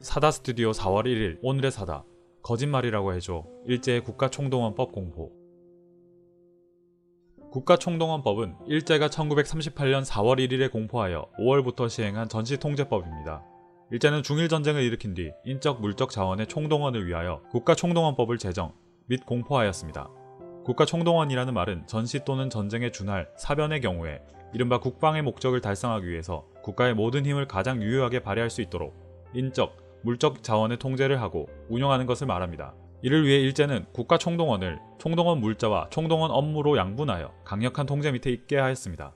사다 스튜디오 4월 1일 오늘의 사다 거짓말이라고 해줘 일제의 국가총동원법 공포 국가총동원법은 일제가 1938년 4월 1일에 공포하여 5월부터 시행한 전시통제법입니다. 일제는 중일전쟁을 일으킨 뒤 인적 물적 자원의 총동원을 위하여 국가총동원법을 제정 및 공포하였습니다. 국가총동원이라는 말은 전시 또는 전쟁에 준할 사변의 경우에 이른바 국방의 목적을 달성하기 위해서 국가의 모든 힘을 가장 유효하게 발휘할 수 있도록 인적, 물적 자원의 통제를 하고 운영하는 것을 말합니다. 이를 위해 일제는 국가 총동원을 총동원 물자와 총동원 업무로 양분하여 강력한 통제 밑에 있게 하였습니다.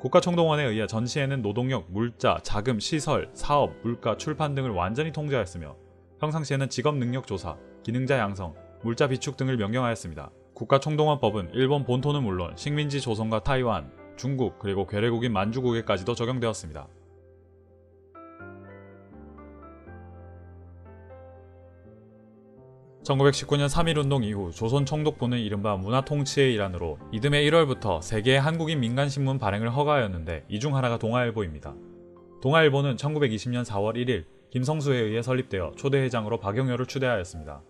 국가 총동원에 의해 전시에는 노동력, 물자, 자금, 시설, 사업, 물가, 출판 등을 완전히 통제하였으며 평상시에는 직업 능력 조사, 기능자 양성, 물자 비축 등을 명령하였습니다. 국가 총동원법은 일본 본토는 물론 식민지 조선과 타이완, 중국 그리고 괴뢰국인 만주국에까지도 적용되었습니다. 1919년 3.1운동 이후 조선 총독부는 이른바 문화통치의 일환으로 이듬해 1월부터 세계의 한국인 민간신문 발행을 허가하였는데 이 중 하나가 동아일보입니다. 동아일보는 1920년 4월 1일 김성수에 의해 설립되어 초대회장으로 박용효를 추대하였습니다.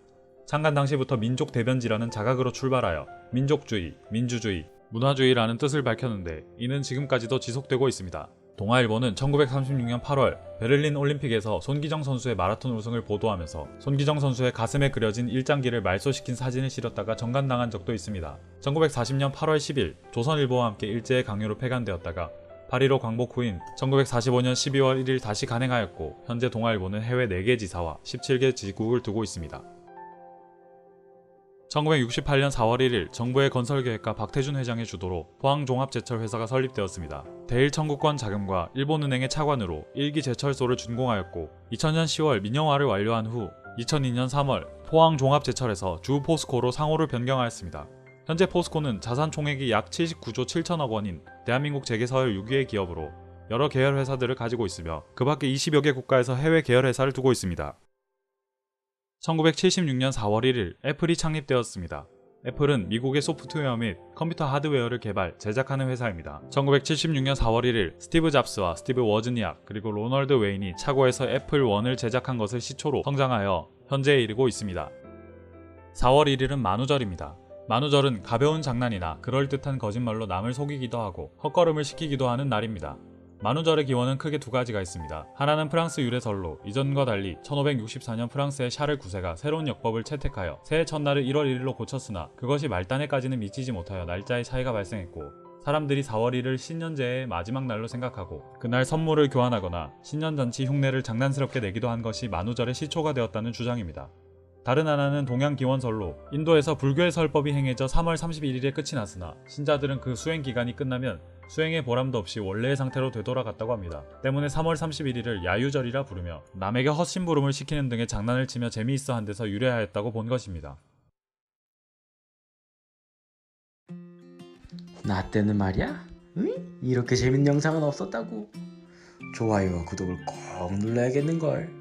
창간 당시부터 민족 대변지라는 자각으로 출발하여 민족주의, 민주주의, 문화주의라는 뜻을 밝혔는데 이는 지금까지도 지속되고 있습니다. 동아일보는 1936년 8월 베를린 올림픽에서 손기정 선수의 마라톤 우승을 보도하면서 손기정 선수의 가슴에 그려진 일장기를 말소시킨 사진을 실었다가 정간당한 적도 있습니다. 1940년 8월 10일 조선일보와 함께 일제의 강요로 폐간되었다가 8.15 광복 후인 1945년 12월 1일 다시 간행하였고 현재 동아일보는 해외 4개 지사와 17개 지국을 두고 있습니다. 1968년 4월 1일 정부의 건설계획가 박태준 회장의 주도로 포항종합제철회사가 설립되었습니다. 대일 청구권 자금과 일본은행의 차관으로 1기 제철소를 준공하였고 2000년 10월 민영화를 완료한 후 2002년 3월 포항종합제철에서 주 포스코로 상호를 변경하였습니다. 현재 포스코는 자산 총액이 약 79조 7천억 원인 대한민국 재계서열 6위의 기업으로 여러 계열 회사들을 가지고 있으며 그 밖에 20여 개 국가에서 해외 계열 회사를 두고 있습니다. 1976년 4월 1일 애플이 창립되었습니다. 애플은 미국의 소프트웨어 및 컴퓨터 하드웨어를 개발, 제작하는 회사입니다. 1976년 4월 1일 스티브 잡스와 스티브 워즈니악 그리고 로널드 웨인이 차고에서 애플 1을 제작한 것을 시초로 성장하여 현재에 이르고 있습니다. 4월 1일은 만우절입니다. 만우절은 가벼운 장난이나 그럴듯한 거짓말로 남을 속이기도 하고 헛걸음을 시키기도 하는 날입니다. 만우절의 기원은 크게 두 가지가 있습니다. 하나는 프랑스 유래설로 이전과 달리 1564년 프랑스의 샤를 9세가 새로운 역법을 채택하여 새해 첫날을 1월 1일로 고쳤으나 그것이 말단에까지는 미치지 못하여 날짜의 차이가 발생했고 사람들이 4월 1일 신년제의 마지막 날로 생각하고 그날 선물을 교환하거나 신년 잔치 흉내를 장난스럽게 내기도 한 것이 만우절의 시초가 되었다는 주장입니다. 다른 하나는 동양 기원설로 인도에서 불교의 설법이 행해져 3월 31일에 끝이 났으나 신자들은 그 수행 기간이 끝나면 수행의 보람도 없이 원래의 상태로 되돌아갔다고 합니다. 때문에 3월 31일을 야유절이라 부르며 남에게 헛심부름을 시키는 등의 장난을 치며 재미있어 한 데서 유래하였다고 본 것입니다. 나 때는 말이야? 응? 이렇게 재밌는 영상은 없었다고. 좋아요와 구독을 꼭 눌러야겠는걸.